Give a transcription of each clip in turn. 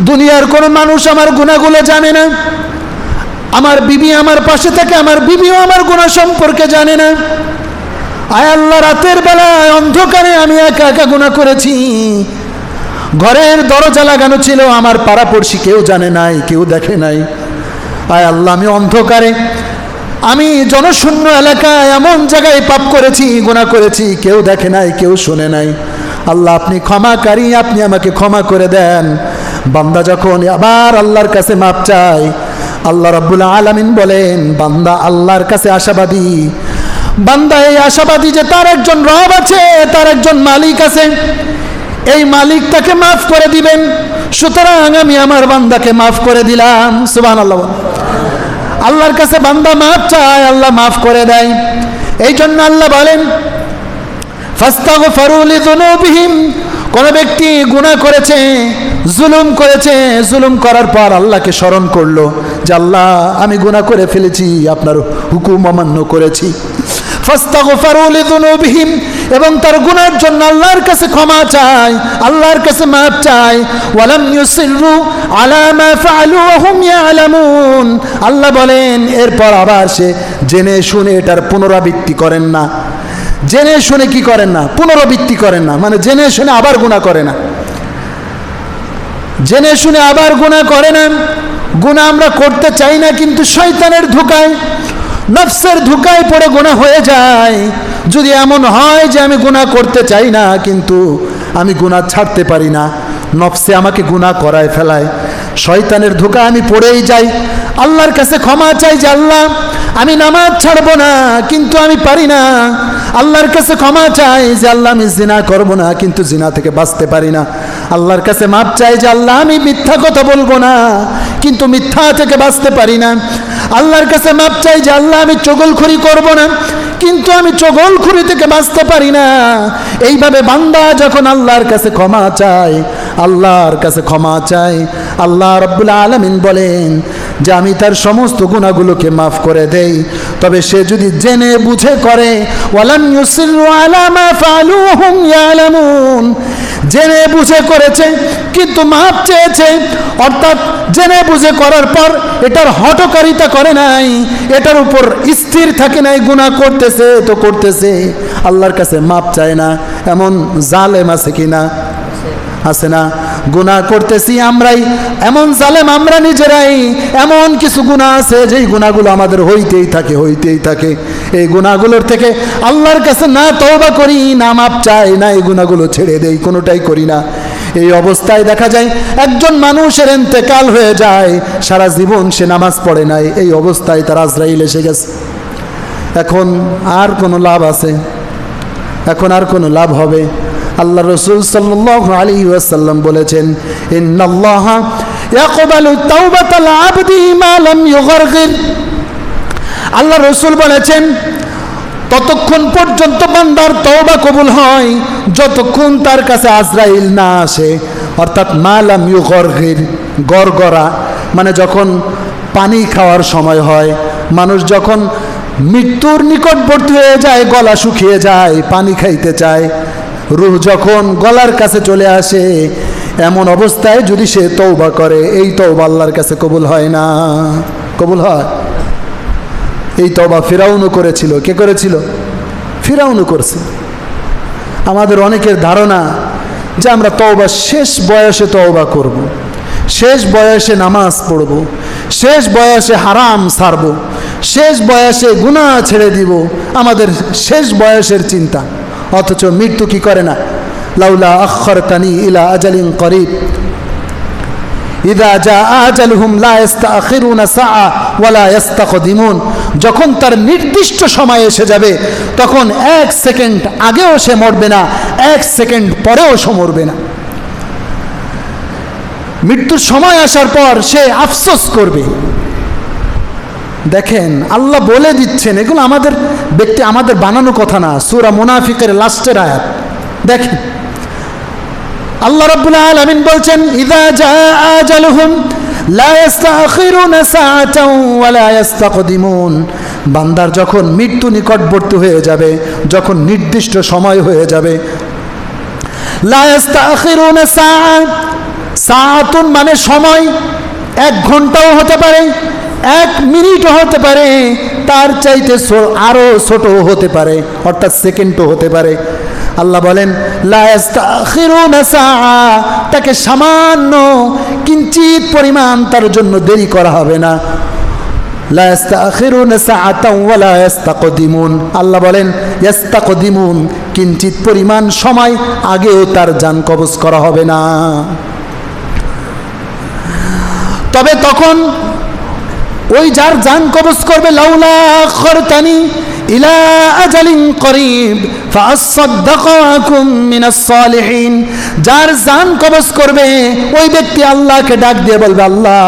দুনিয়ার কোনো মানুষ আমার গুণাগুলো জানে না। আমার বিবি আমার পাশে থাকে, আমার বিবিও আমার গুণা সম্পর্কে জানে না। আয় আল্লাহ, রাতের বেলায় অন্ধকারে আমি একা একা গুণা করেছি। ঘরের দরজা লাগানো ছিল, আমার পাড়াপড়শি কেউ জানে নাই, কেউ দেখে নাই। আয় আল্লাহ, আমি অন্ধকারে, আমি জনশূন্য এলাকায় এমন জায়গায় পাপ করেছি, গুণা করেছি, কেউ দেখে নাই, কেউ শোনে নাই। আল্লাহ, আপনি ক্ষমাকারী, আপনি আমাকে ক্ষমা করে দেন। বান্দা যখন আবার আল্লাহর কাছে মাপ চায়, আল্লাহ রাব্বুল আলামিন বলেন, বান্দা আল্লাহর কাছে আশাবাদী। বান্দা এই আশাবাদী যে তার একজন রব আছে, তার একজন মালিক আছে। এই মালিক তাকে মাফ করে দিবেন। সুতরাং আমি আমার বান্দাকে মাফ করে দিলাম। সুবাহ আল্লাহ আল্লাহর কাছে বান্দা মাফ চায়, আল্লাহ মাফ করে দেয়। এই জন্য আল্লাহ বলেন ফাস্তাগো ফারুলি দুনুবিহিম কোন ব্যক্তি গুনাহ করেছে, জুলুম করেছে, জুলুম করার পর আল্লাহকে স্মরণ করল যে আল্লাহ, আমি গুনাহ করে ফেলেছি, আপনার হুকুম অমান্য করেছি। এবং তার গুণার জন্য আল্লাহর কাছে ক্ষমা চায় আল্লাহর কাছে মাপ চায় ওয়ালাম ইউসিরু আলা মা ফাআলু হুম ইয়ালামুন। আল্লাহ বলেন, এরপর আবার সে জেনে শুনে এটার পুনরাবৃত্তি করেন না। জেনে শুনে কি করেন না? পুনরাবৃত্তি করেন না। মানে জেনে শুনে আবার গুণা করে না। জেনে শুনে আবার গুণা করে না। গুণা আমরা করতে চাই না, কিন্তু শয়তানের ধোকায়, নফসের ধোকায় পড়ে গুণা হয়ে যায়। যদি এমন হয় যে আমি গুণা করতে চাই না, কিন্তু আমি গুণা ছাড়তে পারি না। নফসে আমাকে গুণা করায় ফেলায়। শয়তানের ধোকা আমি পড়েই যাই। আল্লাহর কাছে ক্ষমা চাই যে, আল্লাহ, আমি নামাজ ছাড়বো না, কিন্তু আমি পারি না। আল্লাহর কাছে ক্ষমা চাই যে আল্লাহ আমি জিনা করব না, কিন্তু জিনা থেকে বাঁচতে পারি না। আল্লাহর কাছে মাপ চাই যে আল্লাহ আমি মিথ্যা কথা বলব না, কিন্তু মিথ্যা থেকে বাঁচতে পারি না। আল্লাহর কাছে মাপ চাই যে আল্লাহ আমি চগলখড়ি করব না, কিন্তু আমি চগলখড়ি থেকে বাঁচতে পারি না। এইভাবে বান্দা যখন আল্লাহর কাছে ক্ষমা চায়, আল্লাহর কাছে ক্ষমা চাই আল্লাহ রব্বুল আলমিন বলেন যে আমি তার সমস্ত গুণাগুলোকে মাফ করে দেই। তবে সে যদি জেনে বুঝে করে জেনে বুঝে করেছে, কিন্তু মাপ চেয়েছে, অর্থাৎ জেনে বুঝে করার পর এটার হটকারিতা করে নাই, এটার উপর স্থির থাকে নাই গুণা করতেছে তো করতেছে। আল্লাহর কাছে মাপ চায় না, এমন জালেম আছে কিনা? আছে না? গুনাহ করতেছি আমরাই। এমন জালেম আমরা নিজেরাই। এমন কিছু গুনাহ আছে যেই গুণাগুলো আমাদের হইতেই থাকে হইতেই থাকে। এই গুণাগুলোর থেকে আল্লাহর কাছে না তওবা করি, না মাপ চাই, না এই গুণাগুলো ছেড়ে দেই, কোনোটাই করি না। এই অবস্থায় দেখা যায় একজন মানুষের এন্তেকাল হয়ে যায়, সারা জীবন সে নামাজ পড়ে নাই। এই অবস্থায় তার আজরাইল এসে গেছে। এখন আর কোনো লাভ আছে। এখন আর কোনো লাভ হবে। আল্লাহ রসুল সাল্লাহ আলী ওয়াসাল্লাম বলেছেন আল্লাহ রসুল বলেছেন, ততক্ষণ পর্যন্ত বান্দার তওবা কবুল হয়, যতক্ষণ তার কাছে আজরাইল না আসে। অর্থাৎ মালাম ইউ গর্গির গড়গড়া মানে যখন পানি খাওয়ার সময় হয়, মানুষ যখন মৃত্যুর নিকটবর্তী হয়ে যায়, গলা শুকিয়ে যায়, পানি খাইতে চায় রুহ যখন গলার কাছে চলে আসে, এমন অবস্থায় যদি সে তৌবা করে, এই তৌবা আল্লাহর কাছে কবুল হয় না। কবুল হয়? এই তবা ফেরাউনও করেছিল। কে করেছিল? ফেরাউনও করছে। আমাদের অনেকের ধারণা যে আমরা তওবা শেষ বয়সে তওবা করব। শেষ বয়সে নামাজ পড়ব, শেষ বয়সে হারাম সারব, শেষ বয়সে গুনাহ ছেড়ে দিব, আমাদের শেষ বয়সের চিন্তা। অথচ মৃত্যু কি করে না? লাউলা আখর তানি ইলা আজালিন করিব। ইদা যা আজালহুম লা ইস্তাখিরুনা সাআ ওয়ালা ইস্তাকদিমুন। যখন তার নির্দিষ্ট সময় এসে যাবে, তখন এক সেকেন্ড আগেও সে মরবে না, এক সেকেন্ড পরেও সে মরবে না। মৃত্যুর সময় আসার পর সে আফসোস করবে। দেখেন, আল্লাহ বলে দিচ্ছেন, এগুলো আমাদের ব্যক্তি, আমাদের বানানো কথা না। সুরা মুনাফিকের লাস্টের আয়াত। দেখেন, আল্লাহ রাব্বুল আলামিন বলছেন, ইদা জাআ আজালুহুম বান্দার যখন মৃত্যু নিকটবর্তী হয়ে যাবে, যখন নির্দিষ্ট সময় হয়ে যাবে, লা ইস্তাখিরুনা সাআ সাতুন মানে সময়, এক ঘন্টাও হতে পারে এক মিনিটও হতে পারে, তার চাইতে ছো- আরও ছোট হতে পারে, অর্থাৎ সেকেন্ডও হতে পারে। আল্লাহ বলেন তাকে সামান্য কিঞ্চিত পরিমাণ তার জন্য দেরি করা হবে না। আল্লাহ বলেন, ইয়াস্তাকদিমুন কিঞ্চিত পরিমাণ সময় আগেও তার জান কবজ করা হবে না। তবে তখন ওই যার জান কবজ করবে, লাউলা খরতানি ইলা আজালিন করিব সালিহিন। যার জান কবজ করবে, ওই ব্যক্তি আল্লাহকে ডাক দিয়ে বলবে, আল্লাহ,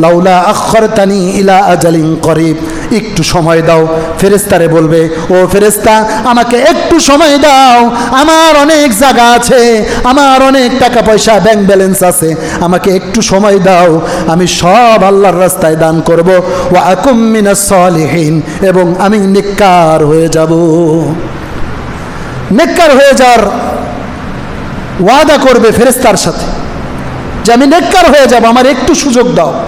লাউলা আখরতানি ইলা আজালিন করিব। একটু সময় দাও। ফেরেস্তারে বলবে, ও ফেরেস্তা আমাকে একটু সময় দাও। আমার অনেক জায়গা আছে, আমার অনেক টাকা পয়সা ব্যাংক ব্যালেন্স আছে। আমাকে একটু সময় দাও। আমি সব আল্লাহর রাস্তায় দান করব। ও আকুম মিনাস সলিহীন, এবং আমি নেককার হয়ে যাব। নেককার হয়ে যাওয়ার ওয়াদা করবে ফেরেস্তার সাথে। যে আমি নেককার হয়ে যাব, আমার একটু সুযোগ দাও।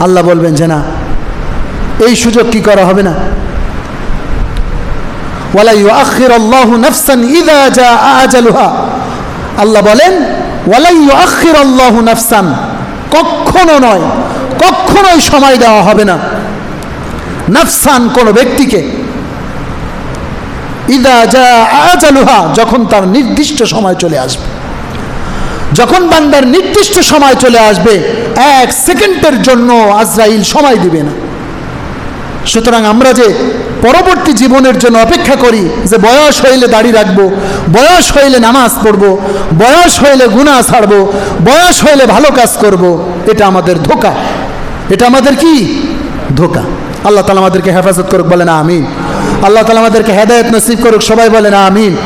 আল্লাহ বলবেন যে না, এই সুযোগ কি করা হবে না? আল্লাহু বলেন নাফসান কখনো নয় কখনোই সময় দেওয়া হবে না। নাফসান কোনো ব্যক্তিকে ইদা যা আজালুহা, যখন তার নির্দিষ্ট সময় চলে আসবে। যখন বান্দার নির্দিষ্ট সময় চলে আসবে, এক সেকেন্ডের জন্য আজরাইল সময় দিবে না। সুতরাং আমরা যে পরবর্তী জীবনের জন্য অপেক্ষা করি, যে বয়স হইলে দাড়ি রাখব, বয়স হইলে নামাজ পড়ব, বয়স হইলে গুণা ছাড়বো, বয়স হইলে ভালো কাজ করব, এটা আমাদের ধোকা। এটা আমাদের কি? ধোকা। আল্লাহ তালা আমাদেরকে হেফাজত করুক বলে না আমিন। আল্লাহ তালা আমাদেরকে হেদায়ত নসিব করুক, সবাই বলে না আমিন।